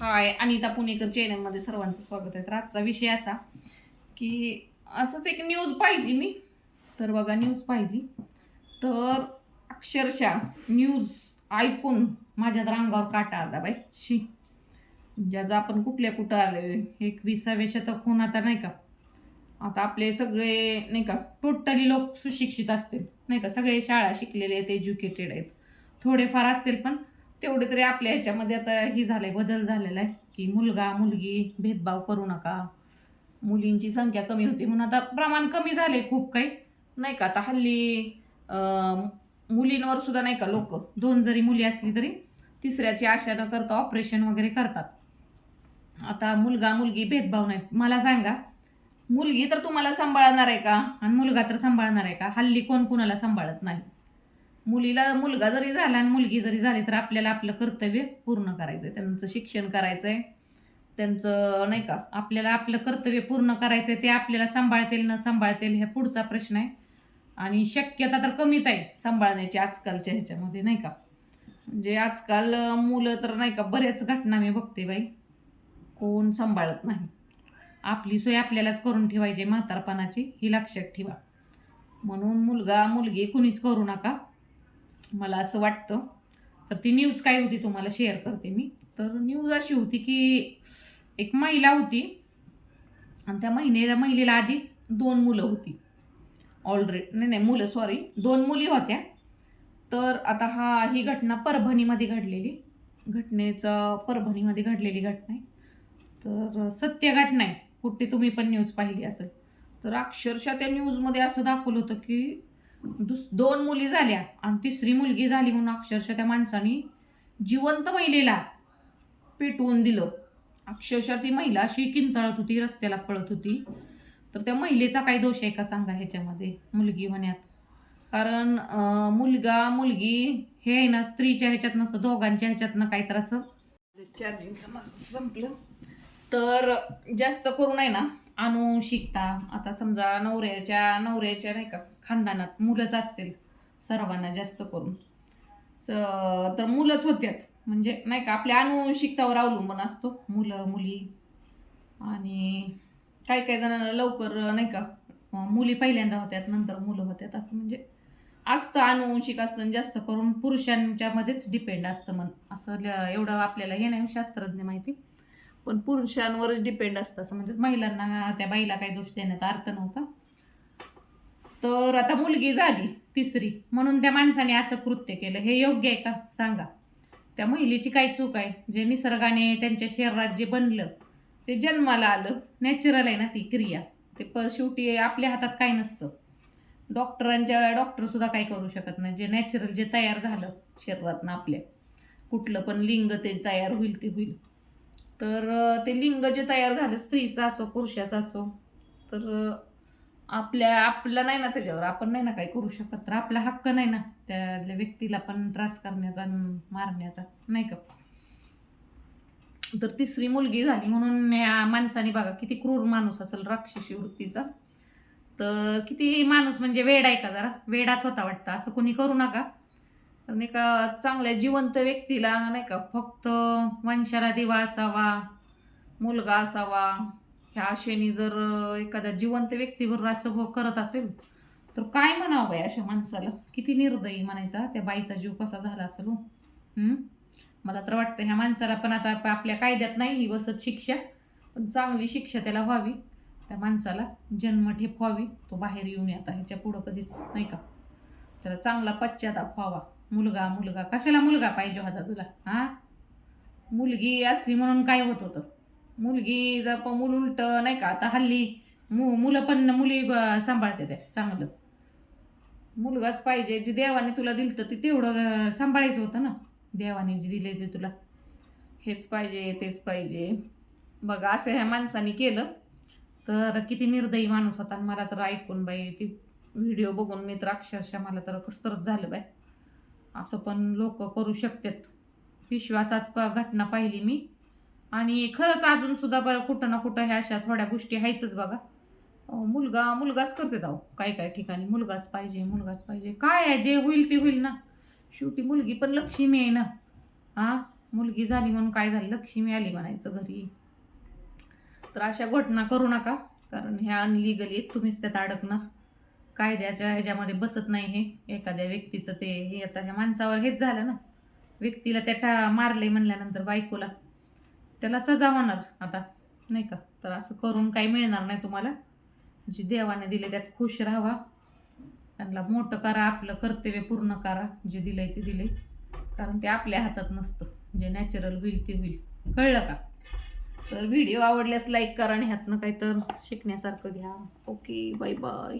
हाय अनिता पुणेकर चॅनलमध्ये सर्वांचं स्वागत आहे. तर आजचा विषय असा की असंच एक न्यूज पाहिली मी. तर बघा न्यूज पाहिली. तर अक्षरशः न्यूज ऐकून माझ्या तर काटा आला बाई. शी ज्याचं आपण कुठल्या कुठं आलो एक विसाव्या शतक होऊन आता नाही का? आता आपले सगळे नाही का टोटली लोक सुशिक्षित असतील. नाही का सगळे शाळा शिकलेले आहेत एज्युकेटेड आहेत. थोडेफार असतील पण तेवढे तरी आपल्या ह्याच्यामध्ये आता ही झालंय बदल झालेला आहे की मुलगा मुलगी भेदभाव करू नका. मुलींची संख्या कमी होती म्हणून आता प्रमाण कमी झाले खूप काही. नाही का? आता हल्ली मुलींवर सुद्धा नाही का लोक? दोन जरी मुली असली तरी तिसऱ्याची आशा न करता ऑपरेशन वगैरे करतात. आता मुलगा मुलगी भेदभाव नाही. मला सांगा मुलगी तर तुम्हाला सांभाळणार आहे का? आणि मुलगा तर सांभाळणार आहे का? हल्ली कोण कुणाला सांभाळत नाही? मुलीला मुलगा जरी झाला आणि मुलगी जरी झाली तर आपल्याला आपलं कर्तव्य पूर्ण करायचं आहे त्यांचं शिक्षण करायचं आहे त्यांचं नाही का आपल्याला आपलं कर्तव्य पूर्ण करायचं आहे ते आपल्याला सांभाळतील न सांभाळतील ह्या पुढचा प्रश्न आहे. आणि शक्यता तर कमीच आहे सांभाळण्याची आजकालच्या ह्याच्यामध्ये नाही का? म्हणजे आजकाल मुलं तर नाही का बऱ्याच घटना मी बघते बाई. कोण सांभाळत नाही. आपली सोय आपल्यालाच करून ठेवायची म्हातारपणाची ही लक्षात ठेवा. म्हणून मुलगा मुलगी कुणीच करू नका. मला असं वाटतं. तर ती न्यूज काय होती तुम्हाला शेअर करते मी. तर न्यूज अशी होती की एक महिला होती. आणि त्या महिनेला महिलेला आधीच दोन मुलं होती. ऑलरेडी नाही नाही मुलं सॉरी दोन मुली होत्या. तर आता हा ही घटना परभणीमध्ये घडलेली. घटनेचं परभणीमध्ये घडलेली घटना आहे. तर सत्य घटना आहे. कुठे तुम्ही पण न्यूज पाहिली असेल. तर अक्षरशः त्या न्यूजमध्ये असं दाखवलं होतं की दोन मुली झाल्या आणि तिसरी मुलगी झाली म्हणून अक्षरशः त्या माणसाने जिवंत महिलेला पेटवून दिलं. अक्षरशः ती महिला अशी किंचाळत होती रस्त्याला पळत होती. तर त्या महिलेचा काय दोष आहे का सांगा ह्याच्यामध्ये मुलगी होण्यात कारण मुलगा मुलगी हे आहे ना स्त्रीच्या ह्याच्यात नसतं दोघांच्या ह्याच्यातनं काहीतरी असं. चार्जिंग संपलं. तर जास्त करून आहे ना अनुशिकता आता समजा नवऱ्याच्या नवऱ्याच्या नाही का खानदानात मुलंच असतील सर्वांना जास्त करून. स- तर मुलंच होत्यात. म्हणजे नाही का आपल्या अनुवंशिकतावर अवलंबून असतो. मुलं मुली आणि काही काही जणांना लवकर नाही का मुली पहिल्यांदा होत्यात नंतर मुलं होत्यात. असं म्हणजे असतं अनुवंशिक असतं जास्त करून पुरुषांच्यामध्येच डिपेंड असतं मन. असं ल- एवढं आपल्याला हे नाही शास्त्रज्ञ माहिती. पण पुरुषांवरच डिपेंड असतं असं. म्हणजे महिलांना त्या बाईला काही दोष देण्यात अर्थ नव्हता. तर आता मुलगी झाली तिसरी. म्हणून त्या माणसाने असं कृत्य केलं. हे योग्य आहे का? सांगा. त्या महिलेची काय चूक आहे? जे निसर्गाने त्यांच्या शरीरात जे बनलं ते जन्माला आलं. नॅचरल आहे ना ती क्रिया. ते प शेवटी आपल्या हातात काय नसतं. डॉक्टरांच्या डॉक्टरसुद्धा काही काय करू शकत नाही. जे नॅचरल जे तयार झालं शरीरातनं आपल्या. कुठलं पण लिंग ते तयार होईल ते होईल. तर ते लिंग जे तयार झालं स्त्रीचं असो पुरुषाचं असो तर आपल्या आपलं नाही ना त्याच्यावर. आपण नाही ना काही करू शकत. तर आपला हक्क नाही ना त्या व्यक्तीला पण त्रास करण्याचा मारण्याचा. नाही का? तर तिसरी मुलगी झाली म्हणून या माणसाने बघा किती क्रूर माणूस असेल राक्षसी वृत्तीचा. तर किती माणूस म्हणजे वेड आहे का जरा? वेडाच होता वाटतं. असं कोणी करू नका. कारण एका चांगल्या जिवंत व्यक्तीला नाही का फक्त वंशाला दिवा असावा मुलगा असावा ह्या आशेने जर एखाद्या जिवंत व्यक्तीवर रासभोग हो करत असेल तर काय म्हणावं बाई अशा माणसाला? किती निर्दयी म्हणायचा त्या बाईचा जीव कसा झाला असेल हो? मला तर वाटतं ह्या माणसाला पण आता आपल्या कायद्यात नाही ही बसत शिक्षा पण चांगली शिक्षा त्याला व्हावी. त्या माणसाला जन्मठेप व्हावी तो बाहेर येऊन आता ह्याच्या पुढं कधीच नाही का? त्याला चांगला पश्चाताप व्हावा. मुलगा मुलगा कशाला मुलगा पाहिजे होता तुला? हा? मुलगी असली म्हणून काय होत होतं? मुलगी जर मूल उलट नाही का? आता हल्ली मु मुलं पण मुली ब- सांभाळते त्या चांगलं. मुलगाच पाहिजे जे देवाने तुला दिलं तर ते तेवढं सांभाळायचं होतं ना? देवाने जे दिले ते तुला. हेच पाहिजे तेच पाहिजे. बघा असं ह्या माणसाने केलं तर किती निर्दयी माणूस होता. आणि मला तर ऐकून बाई ती व्हिडिओ बघून मी तर अक्षरशः मला तर कसतरच झालं बाय असं पण लोक करू शकतात. विश्वासाच प- घटना पाहिली मी. आणि खरंच अजून सुद्धा बरं कुठं ना कुठं ह्या अशा थोड्या गोष्टी आहेतच बघा. मुलगा मुलगाच करते जाऊ काय काय ठिकाणी मुलगाच पाहिजे मुलगाच पाहिजे. काय आहे जे होईल ते होईल ना. शेवटी मुलगी पण लक्ष्मी आहे ना. हा? मुलगी झाली म्हणून काय झालं? लक्ष्मी आली म्हणायचं घरी. तर अशा घटना करू नका कारण ह्या अनलिगल आहेत तुम्हीच त्यात अडकणार कायद्याच्या ह्याच्यामध्ये बसत नाही हे. एखाद्या व्यक्तीचं ते हे आता ह्या माणसावर हेच झालं ना. व्यक्तीला त्या मारले म्हणल्यानंतर बायकोला. त्याला सजा म्हणाल आता नाही का? तर असं करून काही मिळणार नाही तुम्हाला. जे देवाने दिले त्यात खुश राहावा. त्यांना मोठं करा आपलं कर्तव्य पूर्ण करा. जे दिलंय ते दिले कारण ते आपल्या हातात नसतं. जे नॅचरल होईल ते होईल. कळलं का? तर व्हिडिओ आवडल्यास लाईक करा आणि ह्यातनं काही तर शिकण्यासारखं घ्या. Okay bye bye